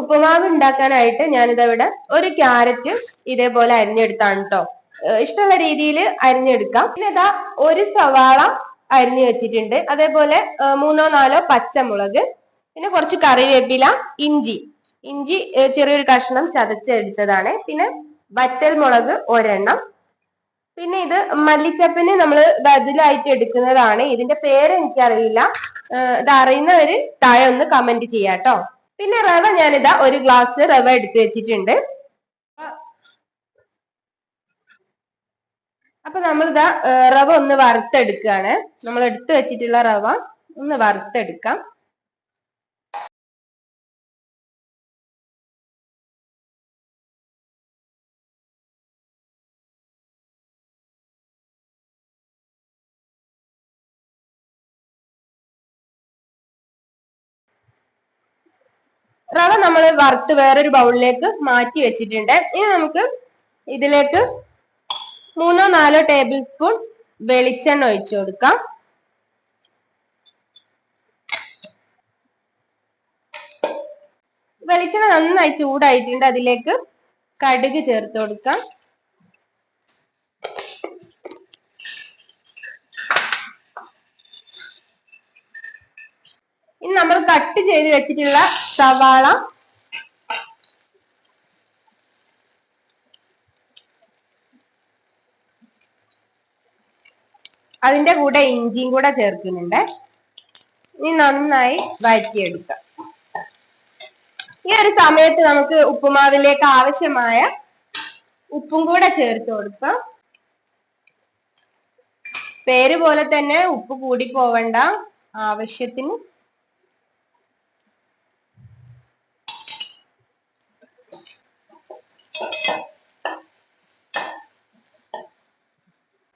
ഉപ്പുമാവ് ഉണ്ടാക്കാനായിട്ട് ഞാനിതവിടെ ഒരു ക്യാരറ്റ് ഇതേപോലെ അരിഞ്ഞെടുത്താണ് കേട്ടോ ഇഷ്ടമുള്ള രീതിയിൽ അരിഞ്ഞെടുക്കാം. പിന്നെ ഇതാ ഒരു സവാള അരിഞ്ഞു വെച്ചിട്ടുണ്ട്. അതേപോലെ മൂന്നോ നാലോ പച്ചമുളക് പിന്നെ കുറച്ച് കറിവേപ്പില ഇഞ്ചി. ഇഞ്ചി ചെറിയൊരു കഷ്ണം ചതച്ചടിച്ചതാണ് പിന്നെ വറ്റൽ മുളക് ഒരെണ്ണം. പിന്നെ ഇത് മല്ലിച്ചപ്പിന് നമ്മൾ ബദലായിട്ട് എടുക്കുന്നതാണ്. ഇതിന്റെ പേര് എനിക്കറിയില്ല. ഇത് അറിയുന്നവര് താഴെ ഒന്ന് കമന്റ് ചെയ്യാട്ടോ പിന്നെ റവ ഞാനിതാ ഒരു ഗ്ലാസ് റവ എടുത്തു വെച്ചിട്ടുണ്ട്. അപ്പൊ നമ്മളിതാ റവ ഒന്ന് വറുത്തെടുക്കുകയാണ് നമ്മൾ എടുത്തു വെച്ചിട്ടുള്ള റവ ഒന്ന് വറുത്തെടുക്കാം. റവ നമ്മൾ വറുത്ത് വേറൊരു ബൗളിലേക്ക് മാറ്റി വെച്ചിട്ടുണ്ട്. ഇനി നമുക്ക് ഇതിലേക്ക് മൂന്നോ നാലോ ടേബിൾ സ്പൂൺ വെളിച്ചെണ്ണ ഒഴിച്ചു കൊടുക്കാം. വെളിച്ചെണ്ണ നന്നായി ചൂടായിട്ടുണ്ട്. അതിലേക്ക് കടുക് ചേർത്ത് കൊടുക്കാം. ഇനി നമ്മൾ കട്ട് ചെയ്ത് വെച്ചിട്ടുള്ള സവാള. അതിന്റെ കൂടെ ഇഞ്ചിയും കൂടെ ചേർക്കുന്നുണ്ട്. ഇനി നന്നായി വഴറ്റിയെടുക്കാം. ഈ ഒരു സമയത്ത് നമുക്ക് ഉപ്പുമാവിലേക്ക് ആവശ്യമായ ഉപ്പും കൂടെ ചേർത്ത് കൊടുക്കാം. പേര് പോലെ തന്നെ ഉപ്പ് കൂടി പോവണ്ട ആവശ്യത്തിന്.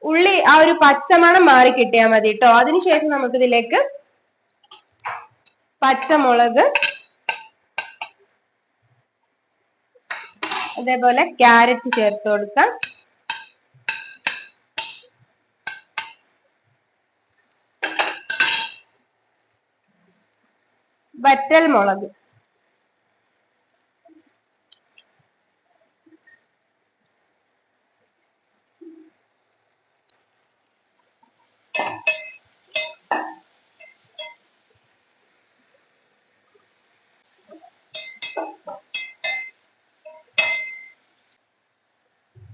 ഉള്ളി ആ ഒരു പച്ചമണം മാറി കിട്ടിയാൽ മതി കേട്ടോ അതിനുശേഷം നമുക്ക് ഇതിലേക്ക് പച്ചമുളക് അതേപോലെ ക്യാരറ്റ് ചേർത്ത് കൊടുക്കാം. വറ്റൽ മുളക്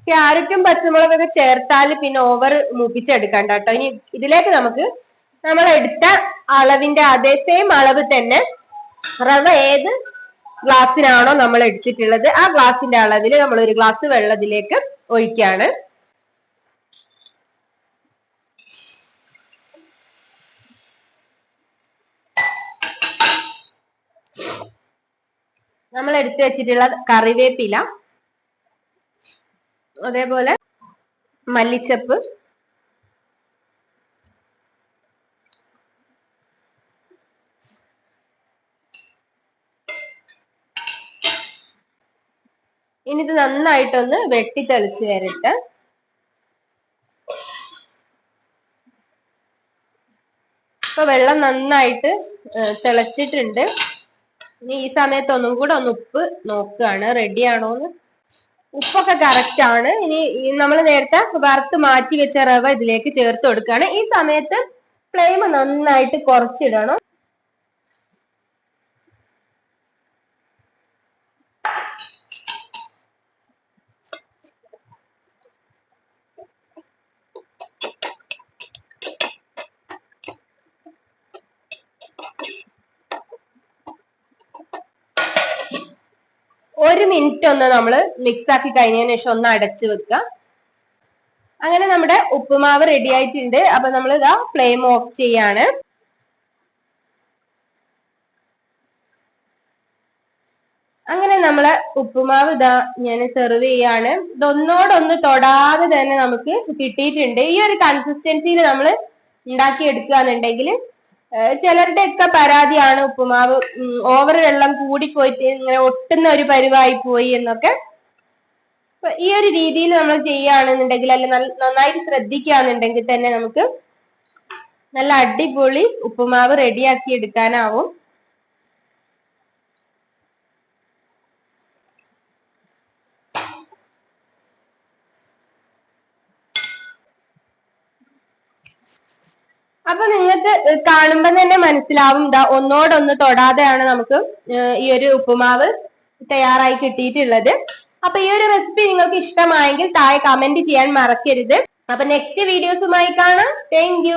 ക്യാരറ്റും പച്ചമുളകൊക്കെ ചേർത്താൽ പിന്നെ ഓവർ മൂപ്പിച്ചെടുക്കണ്ട കേട്ടോ ഇനി ഇതിലേക്ക് നമുക്ക് നമ്മൾ എടുത്ത അളവിന്റെ അതേ സെയിം അളവ് തന്നെ റവ ഏത് ഗ്ലാസ്സിനാണോ നമ്മൾ എടുത്തിട്ടുള്ളത്. ആ ഗ്ലാസിന്റെ അളവിൽ നമ്മൾ ഒരു ഗ്ലാസ് വെള്ളത്തിലേക്ക് ഒഴിക്കാണ്. നമ്മൾ എടുത്തു വെച്ചിട്ടുള്ള കറിവേപ്പില അതേപോലെ മല്ലിച്ചപ്പ്. ഇനി ഇത് നന്നായിട്ടൊന്ന് വെട്ടി വരട്ടെ. ഇപ്പൊ വെള്ളം നന്നായിട്ട് തിളച്ചിട്ടുണ്ട്. ഇനി ഈ സമയത്ത് ഒന്നും കൂടെ ഒന്ന് ഉപ്പ് നോക്കുകയാണ്. റെഡി ആണോന്ന്? ഉപ്പൊക്കെ കറക്റ്റ് ആണ്. ഇനി നമ്മൾ നേരത്തെ വറുത്ത് മാറ്റി വെച്ച റവ ഇതിലേക്ക് ചേർത്ത് കൊടുക്കുകയാണ്. ഈ സമയത്ത് ഫ്ലെയിം നന്നായിട്ട് കുറച്ചിടണം. ഒരു മിനിറ്റ് ഒന്ന് നമ്മൾ മിക്സ് ആക്കി കഴിഞ്ഞതിന് ശേഷം ഒന്ന് അടച്ചു വെക്കുക അങ്ങനെ നമ്മുടെ ഉപ്പുമാവ് റെഡി ആയിട്ടുണ്ട്. അപ്പൊ നമ്മൾ ഇതാ ഫ്ലെയിം ഓഫ് ചെയ്യാണ്. അങ്ങനെ നമ്മളെ ഉപ്പുമാവ് ഇതാ ഞാൻ സെർവ് ചെയ്യാണ്. ഇതൊന്നോടൊന്ന് തൊടാതെ തന്നെ നമുക്ക് കിട്ടിയിട്ടുണ്ട്. ഈ ഒരു കൺസിസ്റ്റൻസിയിൽ നമ്മൾ ഉണ്ടാക്കി എടുക്കുകയാണെന്നുണ്ടെങ്കിൽ ചിലരുടെ ഒക്കെ പരാതിയാണ് ഉപ്പുമാവ്. ഓവർ വെള്ളം കൂടിപ്പോയിട്ട് ഇങ്ങനെ ഒട്ടുന്ന ഒരു പരുവായി പോയി എന്നൊക്കെ. ഈ ഒരു രീതിയിൽ നമ്മൾ ചെയ്യുകയാണെന്നുണ്ടെങ്കിൽ അല്ലെ നന്നായിട്ട് ശ്രദ്ധിക്കുകയാണെന്നുണ്ടെങ്കിൽ തന്നെ നമുക്ക് നല്ല അടിപൊളി ഉപ്പുമാവ് റെഡിയാക്കി എടുക്കാനാവും. അപ്പൊ നിങ്ങൾക്ക് കാണുമ്പോ തന്നെ മനസ്സിലാവും. ഇതാ ഒന്നോടൊന്ന് തൊടാതെയാണ് നമുക്ക് ഈ ഒരു ഉപ്പുമാവ് തയ്യാറായി കിട്ടിയിട്ടുള്ളത്. അപ്പൊ ഈ ഒരു റെസിപ്പി നിങ്ങൾക്ക് ഇഷ്ടമായെങ്കിൽ താഴെ കമന്റ് ചെയ്യാൻ മറക്കരുത്. അപ്പൊ നെക്സ്റ്റ് വീഡിയോസുമായി കാണാം. താങ്ക്